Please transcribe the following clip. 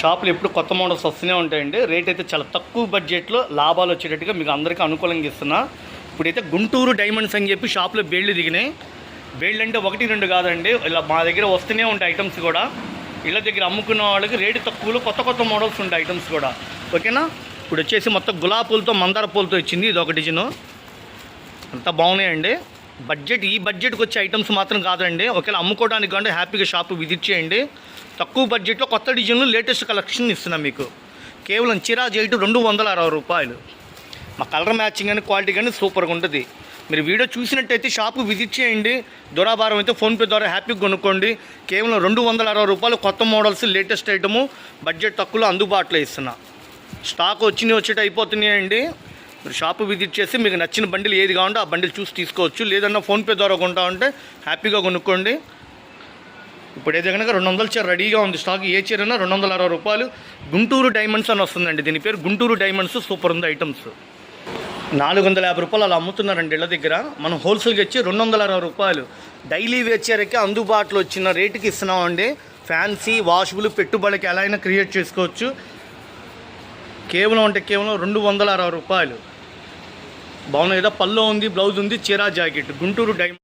షాపులు ఎప్పుడు కొత్త మోడల్స్ వస్తూనే ఉంటాయండి. రేట్ అయితే చాలా తక్కువ బడ్జెట్లో లాభాలు వచ్చేటట్టుగా మీకు అందరికీ అనుకూలంగా ఇస్తున్నా. ఇప్పుడైతే గుంటూరు డైమండ్స్ అని చెప్పి షాపులో బేళ్ళు దిగినాయి. బేళ్ళు అంటే ఒకటి రెండు కాదండి. ఇలా మా దగ్గర వస్తూనే ఉంటాయి ఐటమ్స్ కూడా. ఇళ్ళ దగ్గర అమ్ముకున్న వాళ్ళకి రేటు తక్కువలో కొత్త కొత్త మోడల్స్ ఉంటాయి ఐటమ్స్ కూడా. ఓకేనా? ఇప్పుడు వచ్చేసి మొత్తం గులాబీ పూలతో మందార పూలతో ఇచ్చింది ఇది ఒక డిజైను. అంతా బాగున్నాయండి. బడ్జెట్ ఈ బడ్జెట్కి వచ్చే ఐటమ్స్ మాత్రం కాదండి. ఒకవేళ అమ్ముకోవడానికి అంటే హ్యాపీగా షాప్ విజిట్ చేయండి. తక్కువ బడ్జెట్లో కొత్త డిజైన్లు లేటెస్ట్ కలెక్షన్ ఇస్తున్నాం మీకు. కేవలం చిరా జైటు రెండు వందల అరవై రూపాయలు. మా కలర్ మ్యాచింగ్ కానీ క్వాలిటీ కానీ సూపర్గా ఉంటుంది. మీరు వీడియో చూసినట్టయితే షాపు విజిట్ చేయండి. దురాభారం అయితే ఫోన్పే ద్వారా హ్యాపీగా కొనుక్కోండి. కేవలం రెండు వందల అరవై రూపాయలు కొత్త మోడల్స్ లేటెస్ట్ ఐటము బడ్జెట్ తక్కువలో అందుబాటులో ఇస్తున్నా. స్టాక్ వచ్చినాయి వచ్చేటట్టు అయిపోతున్నాయండి. మీరు షాపు విజిట్ చేసి మీకు నచ్చిన బండిలు ఏది కావాలంటే ఆ బండిలు చూసి తీసుకోవచ్చు. లేదన్నా ఫోన్పే ద్వారా కొంటా ఉంటే హ్యాపీగా కొనుక్కోండి. ఇప్పుడు ఏదో కనుక రెండు వందల చీర రెడీగా ఉంది స్టాక్ ఏ చీర అయినా రెండు వందల అరవై రూపాయలు. గుంటూరు డైమండ్స్ అని వస్తుందండి దీని పేరు. గుంటూరు డైమండ్స్ సూపర్ ఉంది ఐటమ్స్. నాలుగు వందల యాభై రూపాయలు అలా అమ్ముతున్నారండి ఇళ్ళ దగ్గర. మనం హోల్సేల్గా ఇచ్చి రెండు వందల అరవై రూపాయలు. డైలీ వేర్ అందుబాటులో వచ్చిన రేటుకి ఇస్తున్నామండి. ఫ్యాన్సీ వాషబుల్ పెట్టుబడికి ఎలా అయినా క్రియేట్ చేసుకోవచ్చు. కేవలం అంటే కేవలం రెండు వందల అరవై రూపాయలు. బాగున్నాయి కదా పల్లో ఉంది బ్లౌజ్ ఉంది చీరా జాకెట్ గుంటూరు డైమండ్